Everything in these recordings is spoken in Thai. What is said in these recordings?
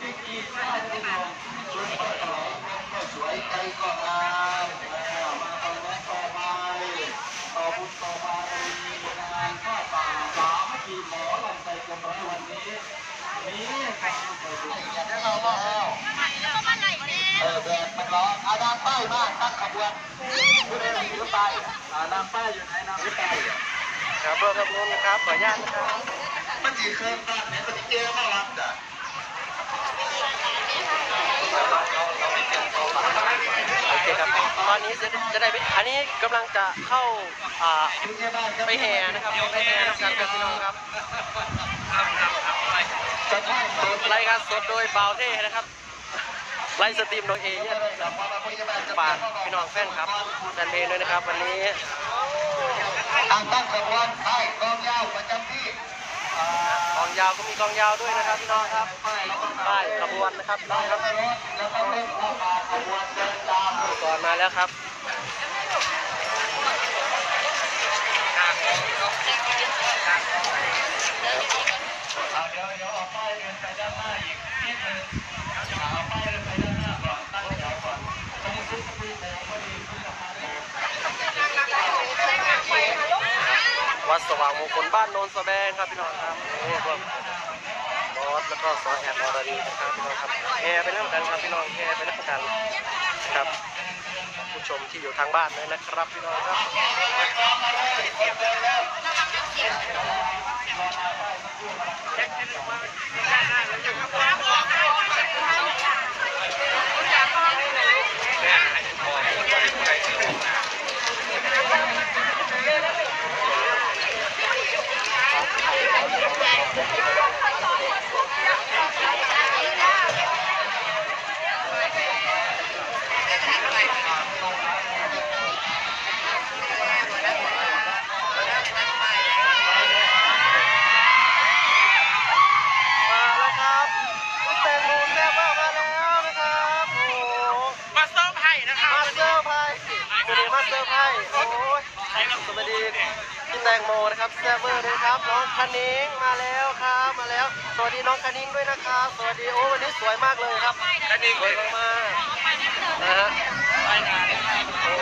สีกีไม่แต่ว่าหลายให้รอดแต่ชีวิตมันปแม่ถ่ายหรือยังคะให้รอดไม่มาอยู่ที่เราเนี่ยสวยใจก็งามมาต่อไปต่อบุญต่อบารมีงานก็ป่าสามัคคีหมอลำใจกันร้อยวันนี้มีการไปดูกันแล้วเราก็เอาแล้วก็มาไหนเนี่ยเออแดดมันร้อนอาดามป้ายมากตั้งขบวนผู้ใดถือป้ายอาดามป้ายอยู่ไหนนามป้ายครับรถขบวนนครับขออนุญาตนะครับมันจีเคยบ้านเนี่ยมันจีเจ้ามารับจ้ะ โอเคครับตอนนี้จะจะได้ไปอันนี้กำลังจะเข้าอ่าคุณแม่บ้านครับไปแห่นะครับไปแห่นักการครับพี่น้องครับจะได้เปิดรายการสดโดยบ่าวเท่นะครับไลฟ์สตรีมโดยเอเย่นฝากพี่น้องแฟนครับแฟนเพลงด้วยนะครับ วันนี้ทางตั้งขบวนป้ายกองยาวประจำที่ กองยาวก็มีกองยาวด้วยนะครับพี่น้องครับป้ายขบวนนะครับน้องครับก่อนมาแล้วครับเอาเดี๋ยวเดี๋ยวเอาป้ายเดินไปด้านหน้าอีกนิดนึงเอาป้ายเดินไปด้านหน้าก่อนตั้งแถวก่อนตรงซุ้มประตูแถวพอดีขึ้นสะพานเลย วั ดสว่างมงคลบ้านโนนสแบงครับพี่น้องครับนี่พวกบอสแล้วก็ซอแอนอรดีนะครับพี่น้องครับแห่ไปแล้วกันครับพี่น้องแห่ไปแล้วกันครับ ผู้ชมที่อยู่ทางบ้านเลยนะครับพี่น้องครับมาแล้วครับคุณแตงโมแซ่บมากมาแล้วนะครับโอ้โห มาเซอร์ไพรส์นะครับ มาเซอร์ไพรส์วันนี้มาเซอร์ไพรส์โอ้ยสวัสดีพี่แตงโมนะครับแซ่บเวอร์ด้วยครับน้องคณิงมาแล้วครับมาแล้ว สวัสดีน้องคณิงด้วยนะครับ สวัสดีโอ้วันนี้สวยมากเลยครับอันนี้สวยมากๆนะฮะรายงานโอ้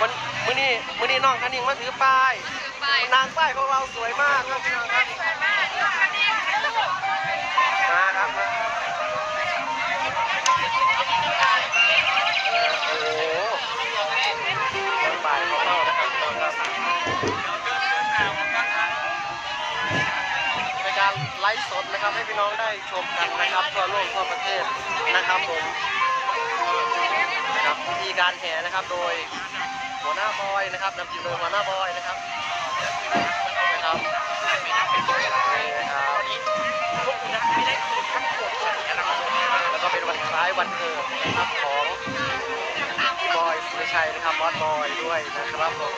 วันมื้อนี้มื้อนี้น้องคณิงมาถือป้ายนางป้ายของเราสวยมากครับ ฟ์สดนะครับให้พี่น้องได้ชมกันนะครับทั่วโลกทั่วประเทศนะครับผมนะครับวิธีการแห่นะครับโดยหัวหน้าบอยนะครับนำทีมโดยหัวหน้าบอยนะครับนะครับนี่นะครับแล้วก็เป็นวันคล้ายวันเกิดนะครับของบอยสุรชัยนะครับบอสบอยด้วยนะครับผม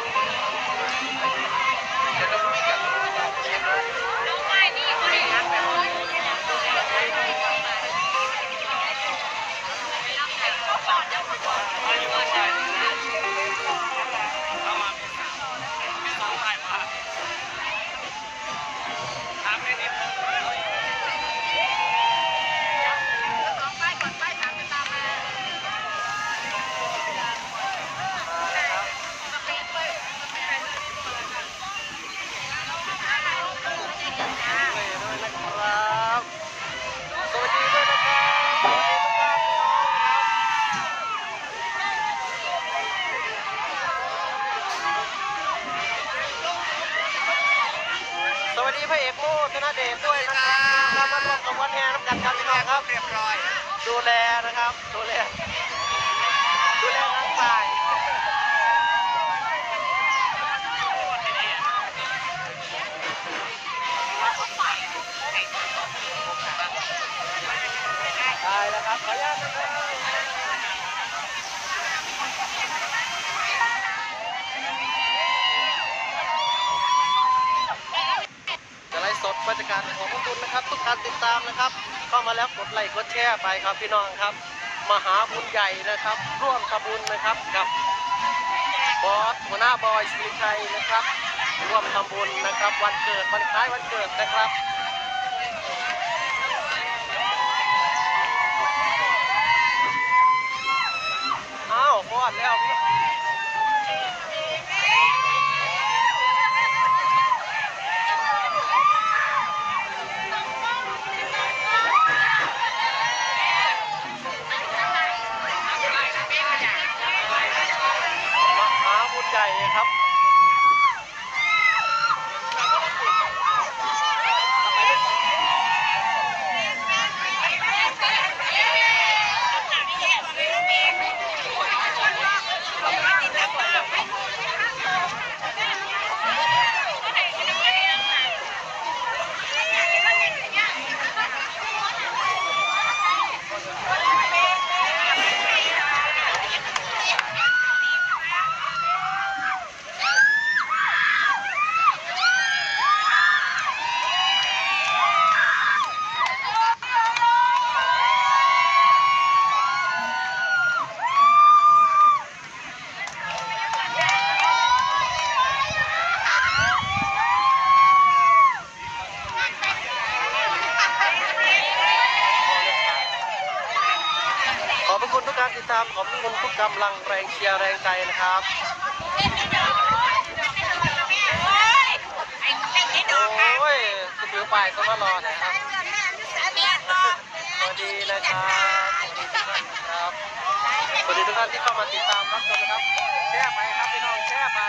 ธนเดชด้วยนะครับมาร่วมกับวันแห่น้ำกันครับพี่น้องครับเรียบร้อย ดูแลนะครับ ดูแล ดูแลร่างกายได้แล้วครับ ขออนุญาตนะครับ บรรยากาศของพุณนะครับ ทุกการติดตามนะครับ เข้ามาแล้วกดไลค์กดแชร์ไปครับพี่น้องครับ มหาบุญใหญ่นะครับ ร่วมทำบุญนะครับกับบอสหัวหน้าบอยสิริชัยนะครับ ร่วมทำบุญนะครับ วันเกิดวันคล้ายวันเกิดนะครับ อ้าวพอดแล้วพี่มหาบุญใหญ่ครับ ขอบพระคุณทุ กการติดตามขอบพระคุณทุกกำลังแรงเชียร์แรงใจนะครับโอ้ยคือถือป้ายสมารอนะครับสวัสดีนะครับสวัสดีทุกท่านนะครับสวัสดีทุกท่านที่เข้ามาติดตามรับชมนะครับ แชร์ไปครับพี่น้องแชร์ไป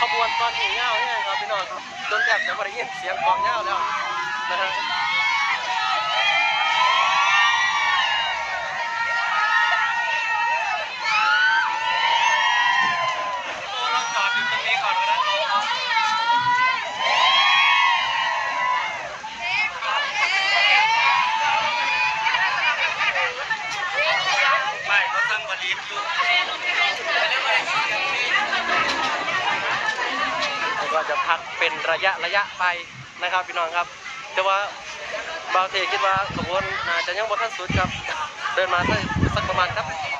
ขบวนตอนนี้เงาเนี่ยครับพี่น้องครับ จนแทบจะไม่ได้ยินเสียงกองเงาแล้วนะฮะตัวเราจอดอยู่ตรงนี้ก่อนนะไม่เขาตั้งบริษอยู่ แล้ว ก็จะพักเป็นระยะระยะไปนะครับพี่น้องครับ แต่ว่าบางทีคิดว่าขบวนน่าจะยังบ่ทันสุดครับ เดินมาได้สักประมาณครับ